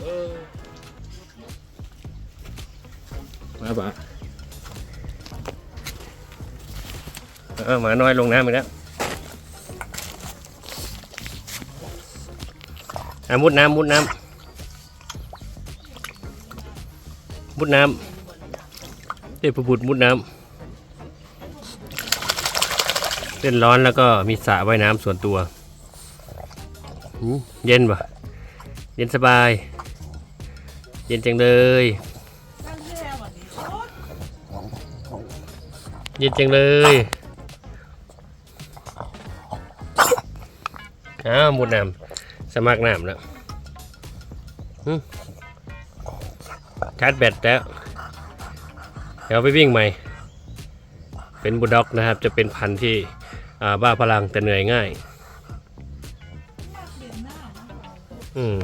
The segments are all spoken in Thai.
เออมาบ่ะเออหมาน้อยลงน้ำอีกแล้วอะมุดน้ำมุดน้ำมุดน้ำเทพบุตรมุดน้ำเล่นร้อนแล้วก็มีสระว่ายน้ำส่วนตัว เย็นปะเย็นสบาย เย็นจังเลย เย็นจังเลยอ้าวมุดน้ำสมัครน้ำแล้วชาร์จแบตแล้ว เดี๋ยวไปวิ่งใหม่ เป็นบูด็อกนะครับ จะเป็นพันธุ์ที่บ้าพลังแต่เหนื่อยง่าย อืม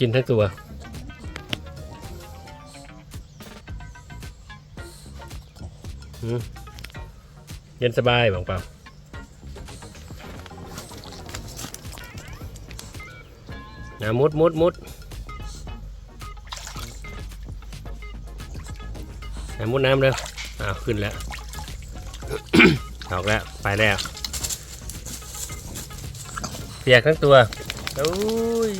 กินทั้งตัว เย็นสบายบังเปล่านะมุดมุดมุดนะมุดน้ำเลยอ้าวขึ้นแล้ว ออกแล้ว ไปแล้วเปียกทั้งตัวโอ้ย